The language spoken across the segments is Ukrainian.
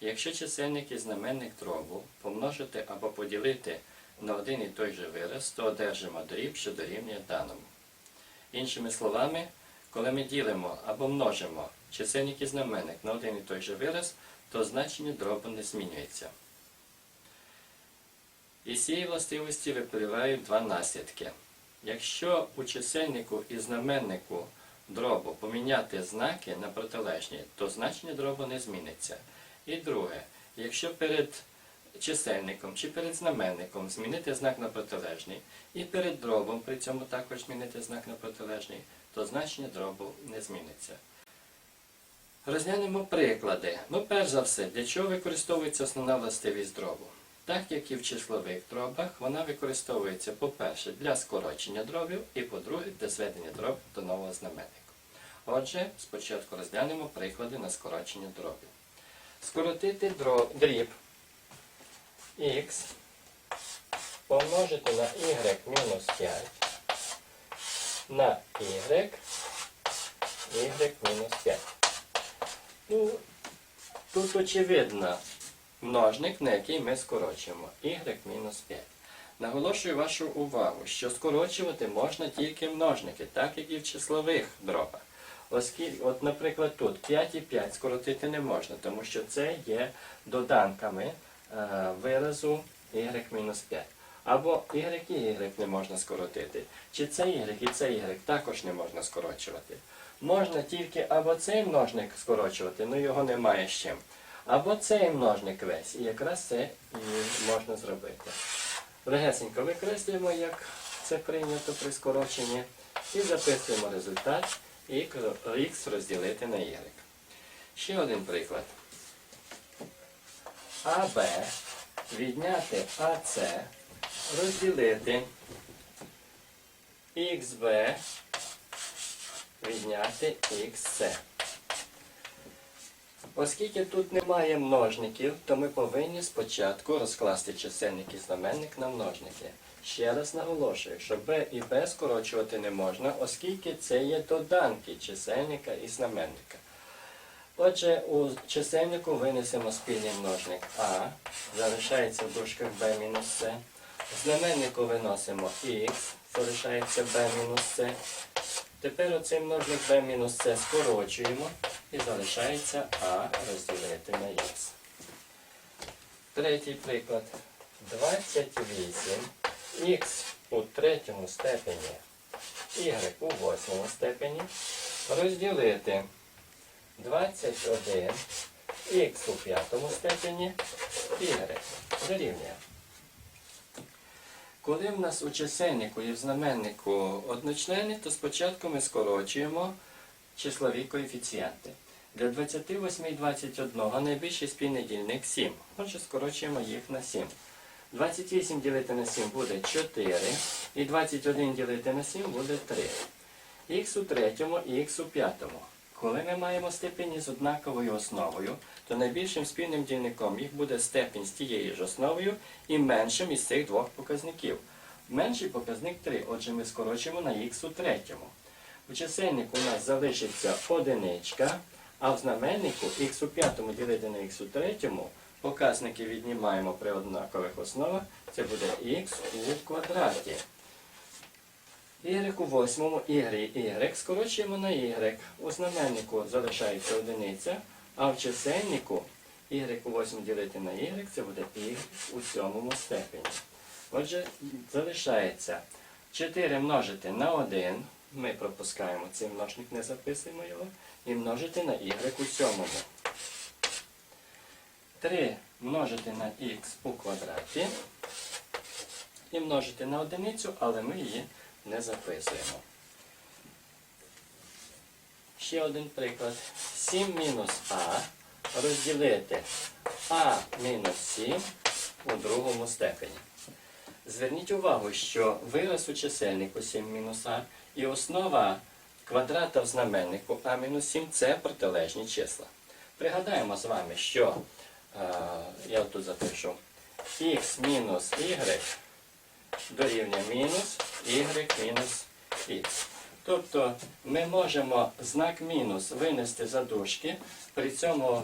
Якщо чисельник і знаменник дробу помножити або поділити на один і той же вираз, то одержимо дріб, що дорівнює даному. Іншими словами, коли ми ділимо або множимо чисельник і знаменник на один і той же вираз, то значення дробу не змінюється. Із цієї властивості випливають два наслідки. Якщо у чисельнику і знаменнику дробу поміняти знаки на протилежні, то значення дробу не зміниться. І друге, якщо перед чисельником чи перед знаменником змінити знак на протилежний, і перед дробом при цьому також змінити знак на протилежний, то значення дробу не зміниться. Розглянемо приклади. Ну, перш за все, для чого використовується основна властивість дробу? Так як і в числових дробах, вона використовується, по-перше, для скорочення дробів і, по-друге, для зведення дробів до нового знаменника. Отже, спочатку розглянемо приклади на скорочення дробів. Скоротити дріб х помножити на y мінус 5 на y, y мінус 5. Ну, тут очевидно множник, на який ми скорочуємо y мінус 5. Наголошую вашу увагу, що скорочувати можна тільки множники, так як і в числових дробах. Оскільки, от, наприклад, тут 5 і 5 скоротити не можна, тому що це є доданками е, виразу y-5. Або y і y не можна скоротити. Чи це y і це y також не можна скорочувати. Можна тільки або цей множник скорочувати, ну його немає з чим. Або цей множник весь, і якраз це і можна зробити. Легесенько викреслюємо, як це прийнято при скороченні, і записуємо результат х розділити на y. Ще один приклад. АБ відняти АС розділити XB відняти XC. Оскільки тут немає множників, то ми повинні спочатку розкласти чисельник і знаменник на множники. Ще раз наголошую, що b і b скорочувати не можна, оскільки це є доданки чисельника і знаменника. Отже, у чисельнику винесемо спільний множник А, залишається в дужках b мінус c. В знаменнику виносимо х, залишається b мінус c. Тепер оцей множник b мінус c скорочуємо і залишається а розділити на х. Третій приклад. 28 х у третьому степені, y у восьмому степені розділити 21 х у п'ятому степені, y дорівнює. Коли в нас у чисельнику і в знаменнику одночлени, то спочатку ми скорочуємо числові коефіцієнти. Для 28 і 21 найбільший спільний дільник 7. Отже, скорочуємо їх на 7. 28 ділити на 7 буде 4, і 21 ділити на 7 буде 3. Х у третьому і х у п'ятому. Коли ми маємо степені з однаковою основою, то найбільшим спільним дільником їх буде степінь з тією ж основою і меншим із цих двох показників. Менший показник 3, отже ми скорочуємо на х у третьому. У чисельнику у нас залишиться одиничка, а в знаменнику х у п'ятому ділити на х у третьому показники віднімаємо при однакових основах, це буде х у квадраті. Y у восьмому y y скорочуємо на y. У знаменнику залишається одиниця, а в чисельнику y у восьмому ділити на y це буде y у сьомому степені. Отже, залишається 4 множити на 1, ми пропускаємо цей множник, не записуємо його, і множити на y у сьомому. 3 множити на х у квадраті і множити на одиницю, але ми її не записуємо. Ще один приклад. 7 мінус а розділити а мінус 7 у другому степені. Зверніть увагу, що вираз у чисельнику 7 мінус а і основа квадрата в знаменнику а мінус 7 це протилежні числа. Пригадаємо з вами, що я тут запишу х мінус y дорівнює мінус y мінус х. Тобто ми можемо знак мінус винести за дужки, при цьому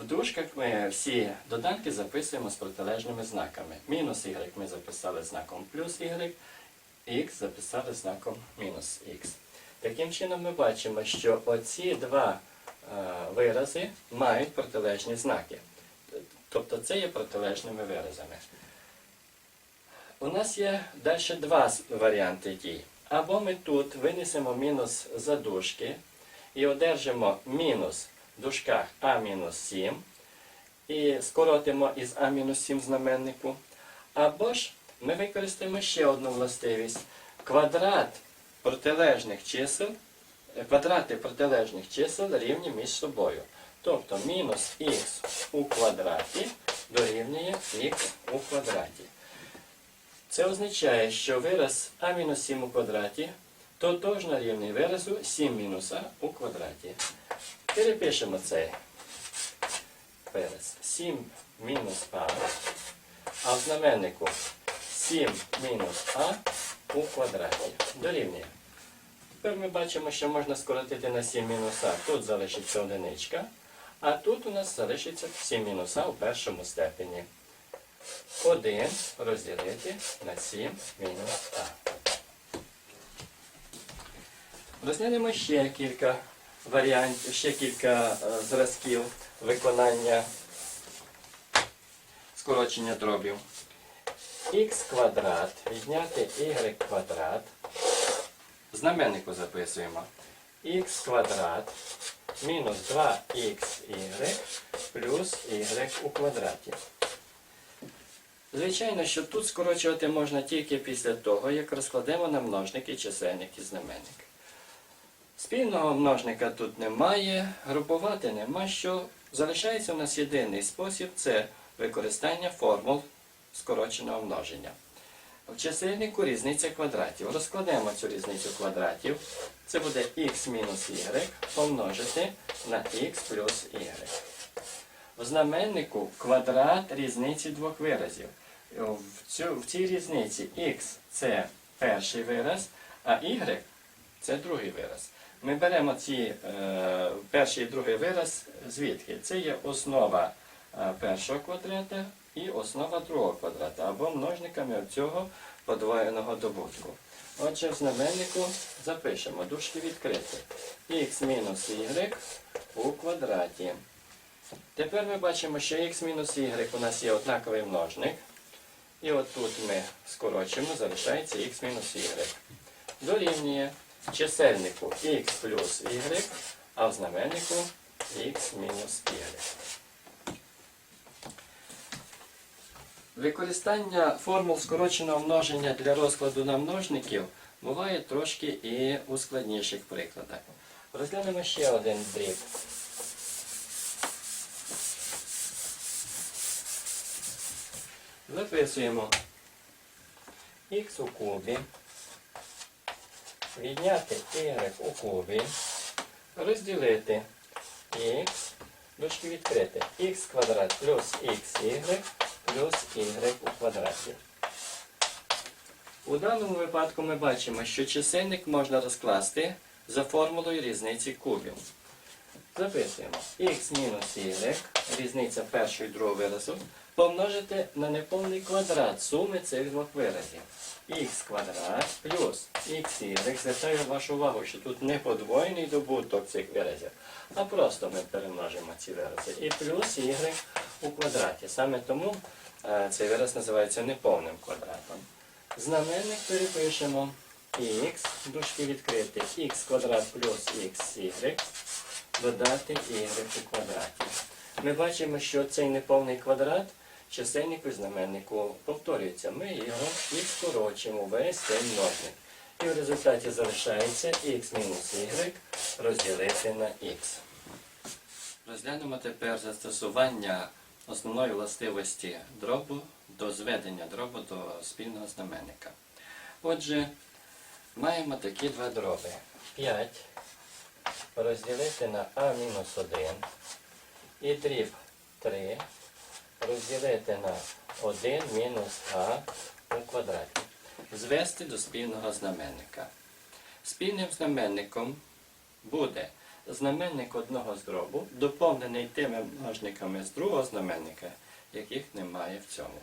В дужках ми всі доданки записуємо з протилежними знаками. Мінус y ми записали знаком плюс y, x записали знаком мінус x. Таким чином ми бачимо, що оці два е, вирази мають протилежні знаки. Тобто це є протилежними виразами. У нас є далі два варіанти дій. Або ми тут винесемо мінус за дужки і одержимо мінус в дужках А-7 і скоротимо із А-7 знаменнику. Або ж ми використаємо ще одну властивість. Квадрат протилежних чисел, квадрати протилежних чисел рівні між собою. Тобто мінус х у квадраті дорівнює х у квадраті. Це означає, що вираз а-7 у квадраті тотожно рівний виразу 7 мінус а у квадраті. Перепишемо цей вираз. 7 мінус а, а в знаменнику 7 мінус а у квадраті. Дорівнює. Тепер ми бачимо, що можна скоротити на 7 мінус а. Тут залишиться одиничка, а тут у нас залишиться 7 мінус а у першому степені. 1 розділити на 7 мінус а. Розглянемо ще кілька варіантів, ще кілька е, зразків виконання скорочення дробів. х квадрат відняти y квадрат. Знаменнику записуємо. х квадрат мінус 2xy плюс y у квадраті. Звичайно, що тут скорочувати можна тільки після того, як розкладемо на множники чисельник і знаменник. Спільного множника тут немає, групувати нема що. Залишається у нас єдиний спосіб це використання формул скороченого множення. В чисельнику різниця квадратів. Розкладемо цю різницю квадратів. Це буде х мінус y помножити на х плюс y. В знаменнику квадрат різниці двох виразів. В, цю, в цій різниці х це перший вираз, а y це другий вираз. Ми беремо ці е, перший і другий вираз звідки? Це є основа е, першого квадрата і основа другого квадрата, або множниками цього подвоєного добутку. Отже, в знаменнику запишемо дужки відкриті. х мінус y у квадраті. Тепер ми бачимо, що x мінус y у нас є однаковий множник. І от тут ми скорочимо, залишається x мінус y. Дорівнює чисельнику x плюс y, а в знаменнику x мінус y. Використання формул скороченого множення для розкладу на множників буває трошки і у складніших прикладах. Розглянемо ще один дріб. Записуємо х у кубі, відняти y у кубі, розділити х, дужки відкрити, х квадрат плюс xy плюс y у квадраті. У даному випадку ми бачимо, що чисельник можна розкласти за формулою різниці кубів. Записуємо х мінус y, різниця першого і другого виразу, помножити на неповний квадрат суми цих двох виразів. х квадрат плюс xy. Звертаю вашу увагу, що тут не подвоєний добуток цих виразів, а просто ми перемножимо ці вирази. І плюс y у квадраті. Саме тому е, цей вираз називається неповним квадратом. Знаменник перепишемо х, дужки відкрити, х квадрат плюс xy додати y у квадраті. Ми бачимо, що цей неповний квадрат чисельнику і знаменнику повторюється. Ми його і скорочимо весь цей множник. І в результаті залишається х мінус y розділити на х. Розглянемо тепер застосування основної властивості дробу до зведення дробу до спільного знаменника. Отже, маємо такі два дроби. 5 розділити на а-1 і дріб 3 розділити на 1 мінус а у квадраті. Звести до спільного знаменника. Спільним знаменником буде знаменник одного з дробу, доповнений тими множниками з другого знаменника, яких немає в цьому.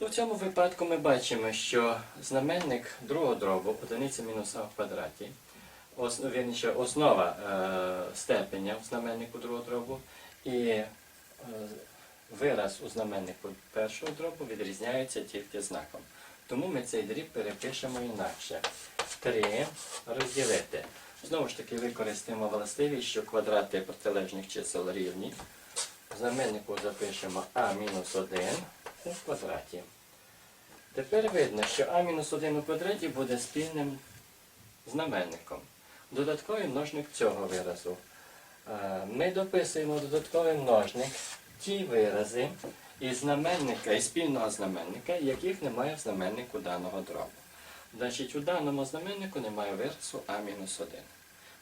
Ну, в цьому випадку ми бачимо, що знаменник другого дробу одиниця мінус а в квадраті, ос, вірніше, основа е, степеня в знаменнику другого дробу і е, вираз у знаменнику першого дробу відрізняються тільки знаком. Тому ми цей дріб перепишемо інакше. 3 розділити. Знову ж таки використаємо властивість, що квадрати протилежних чисел рівні. В знаменнику запишемо а мінус 1 у квадраті. Тепер видно, що а мінус 1 у квадраті буде спільним знаменником. Додатковий множник цього виразу. Е, Ми дописуємо додатковий множник ті вирази із знаменника, із спільного знаменника, яких немає в знаменнику даного дробу. Значить, у даному знаменнику немає виразу а-1.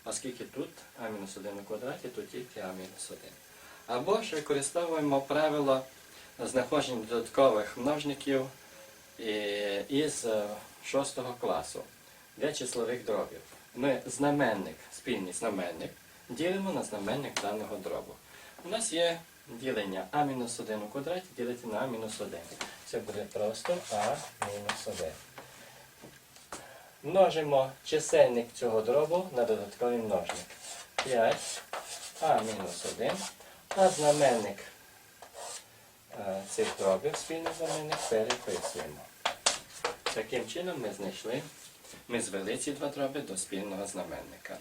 Оскільки тут а-1 у квадраті, то тільки а-1. Або ж використовуємо правило знаходження додаткових множників е, із 6 класу для числових дробів. Ми знаменник, спільний знаменник, ділимо на знаменник даного дробу. У нас є ділення а-1 у квадраті ділити на а-1. Це буде просто а-1. Множимо чисельник цього дробу на додатковий множник. 5 а мінус 1, а знаменник е, цих дробів, спільний знаменник, переписуємо. Таким чином ми знайшли, ми звели ці два дроби до спільного знаменника.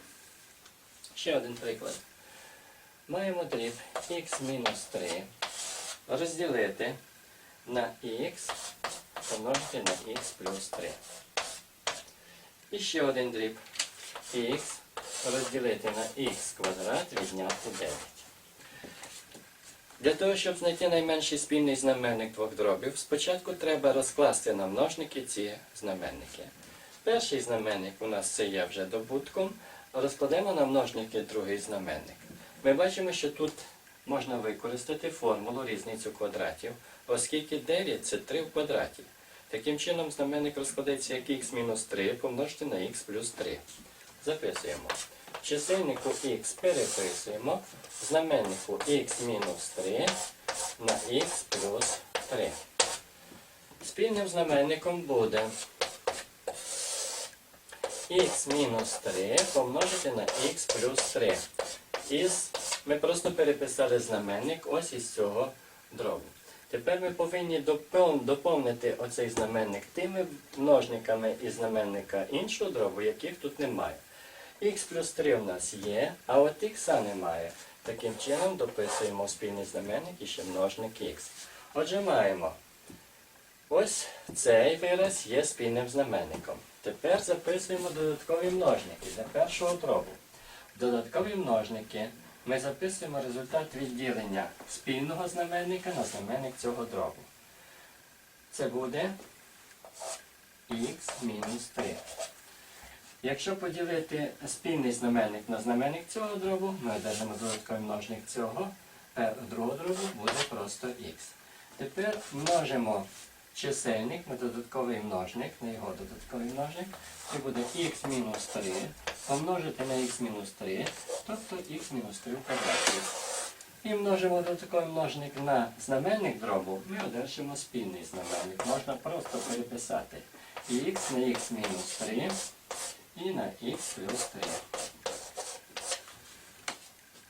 Ще один приклад. Маємо дріб х мінус 3 розділити на х помножити на х плюс 3. І ще один дріб х розділити на х квадрат відняти 9. Для того, щоб знайти найменший спільний знаменник двох дробів, спочатку треба розкласти на множники ці знаменники. Перший знаменник у нас це є вже добутком, розкладемо на множники другий знаменник. Ми бачимо, що тут можна використати формулу різницю квадратів, оскільки 9 це 3 в квадраті. Таким чином знаменник розкладеться як х мінус 3 помножити на х плюс 3. Записуємо. Чисельнику х переписуємо, знаменнику х мінус 3 на х плюс 3. Спільним знаменником буде х мінус 3 помножити на х плюс 3. Із, ми просто переписали знаменник ось із цього дробу. Тепер ми повинні доповнити оцей знаменник тими множниками із знаменника іншого дробу, яких тут немає. Х плюс 3 в нас є, а от х немає. Таким чином дописуємо спільний знаменник і ще множник х. Отже, маємо. Ось цей вираз є спільним знаменником. Тепер записуємо додаткові множники для першого дробу. Додаткові множники ми записуємо результат відділення спільного знаменника на знаменник цього дробу. Це буде х мінус 3. Якщо поділити спільний знаменник на знаменник цього дробу, ми одержимо додатковий множник цього, е, другого дробу буде просто х. Тепер множимо чисельник на додатковий множник, на його додатковий множник, це буде х мінус 3 помножити на х мінус 3, тобто х мінус 3 в квадраті. І множимо додатковий множник на знаменник дробу, ми одержимо спільний знаменник. Можна просто переписати х на х мінус 3 і на х плюс 3.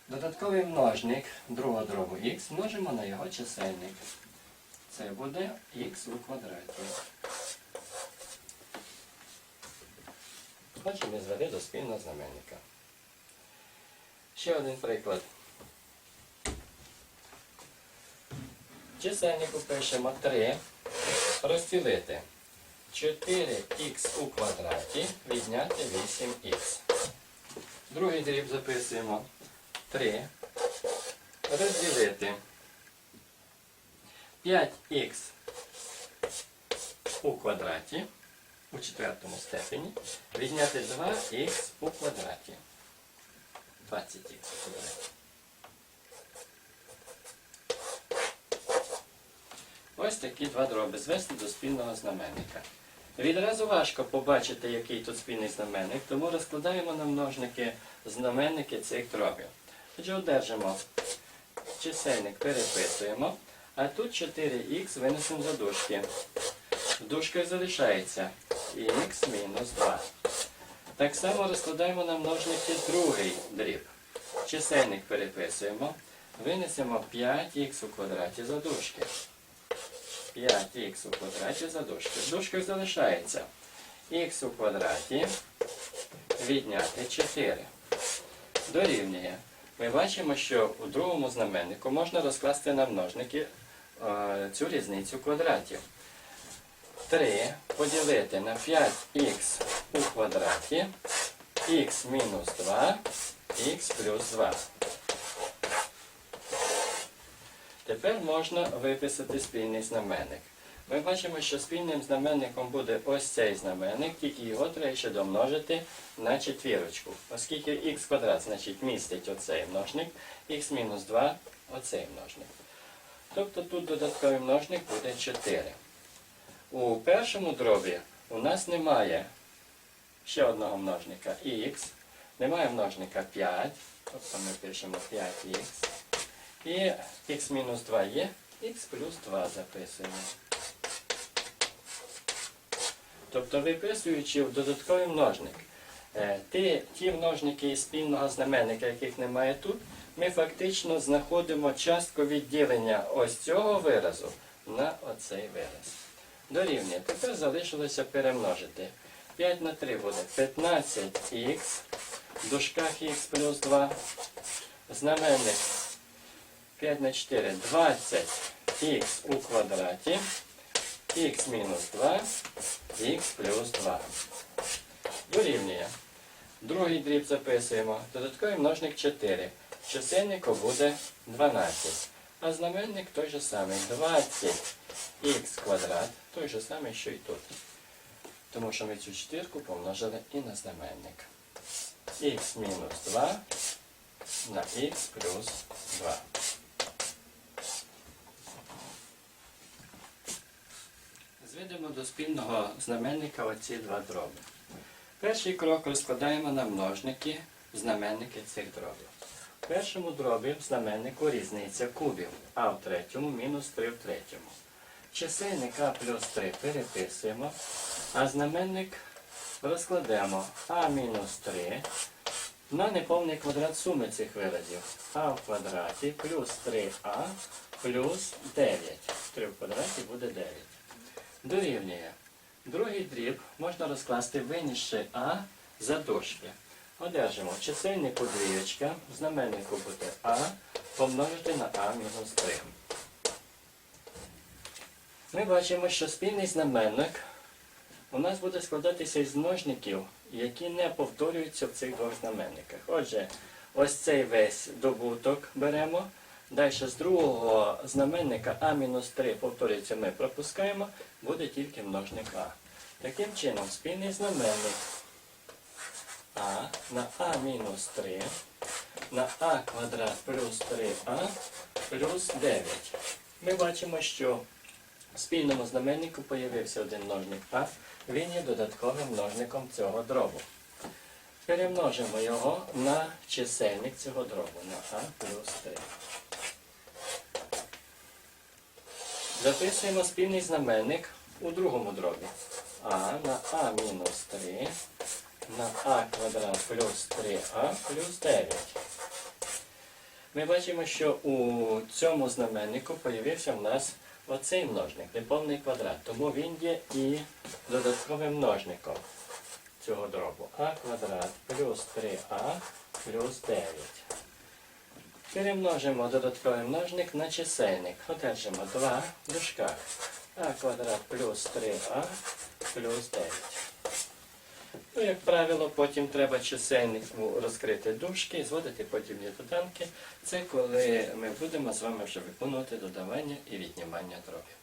Додатковий множник другого дробу х множимо на його чисельник. Це буде х у квадраті. Ми звели до спільного знаменника. Ще один приклад. Чисельнику пишемо 3 розділити 4х у квадраті відняти 8х. Другий дріб записуємо 3 розділити 5х у квадраті у четвертому степені відняти 2х у квадраті. 20х у квадраті. Ось такі два дроби звести до спільного знаменника. Відразу важко побачити, який тут спільний знаменник, тому розкладаємо на множники знаменники цих дробів. Отже, одержимо чисельник, переписуємо, а тут 4х винесемо за дужки. В залишається х мінус 2. Так само розкладаємо на множники другий дріб. Чисельник переписуємо, винесемо 5х у квадраті за дужки. 5х у квадраті за дужки. В залишається х у квадраті відняти 4. Дорівнює. Ми бачимо, що у другому знаменнику можна розкласти на множники цю різницю квадратів. 3 поділити на 5х у квадраті, х мінус 2, х плюс 2. Тепер можна виписати спільний знаменник. Ми бачимо, що спільним знаменником буде ось цей знаменник, тільки його треба ще домножити на четвірочку. Оскільки х квадрат значить містить оцей множник, х мінус 2 оцей множник. Тобто тут додатковий множник буде 4. У першому дробі у нас немає ще одного множника х, немає множника 5, тобто ми пишемо 5х. І х мінус 2 є, х плюс 2 записуємо. Тобто виписуючи в додатковий множник, е, ті, ті множники спільного знаменника, яких немає тут, ми фактично знаходимо частку відділення ось цього виразу на оцей вираз. Дорівнює. Тепер залишилося перемножити. 5 на 3 буде 15х, в дужках х плюс 2, знаменник 5 на 4 20х у квадраті, х мінус 2, х плюс 2. Дорівнює. Другий дріб записуємо. Додатковий множник 4. Чисельнику буде 12. А знаменник той же самий. 20х квадрат, той же самий, що і тут. Тому що ми цю четвірку помножили і на знаменник. х мінус 2 на х плюс 2. Зведемо до спільного знаменника оці два дроби. Перший крок розкладаємо на множники знаменники цих дробів. Першому дробі знаменнику різниця кубів, а в третьому мінус 3 в третьому. Чисельник а плюс 3 переписуємо, а знаменник розкладемо а мінус 3 на неповний квадрат суми цих виразів. а в квадраті плюс 3а плюс 9. 3 в квадраті буде 9. Дорівнює. Другий дріб можна розкласти винісши А за дужки. Одержимо в чисельнику двієчка, знаменнику буде А, помножити на А мінус 3. Ми бачимо, що спільний знаменник у нас буде складатися із множників, які не повторюються в цих двох знаменниках. Отже, ось цей весь добуток беремо. Далі з другого знаменника А-3 повторюється, ми пропускаємо, буде тільки множник А. Таким чином, спільний знаменник А на А-3 на А квадрат плюс 3А плюс 9. Ми бачимо, що в спільному знаменнику появився один множник А, він є додатковим множником цього дробу. Перемножимо його на чисельник цього дробу, на А плюс 3. Записуємо спільний знаменник у другому дробі. А на А мінус 3 на А квадрат плюс 3А плюс 9. Ми бачимо, що у цьому знаменнику появився в нас оцей множник, неповний квадрат. Тому він є і додатковим множником цього дробу. А квадрат плюс 3А плюс 9. Перемножимо додатковий множник на чисельник. Одержимо 2 в дужках. А квадрат плюс 3а плюс 9. Ну, як правило, потім треба чисельнику розкрити дужки і зводити подібні доданки. Це коли ми будемо з вами вже виконувати додавання і віднімання дробів.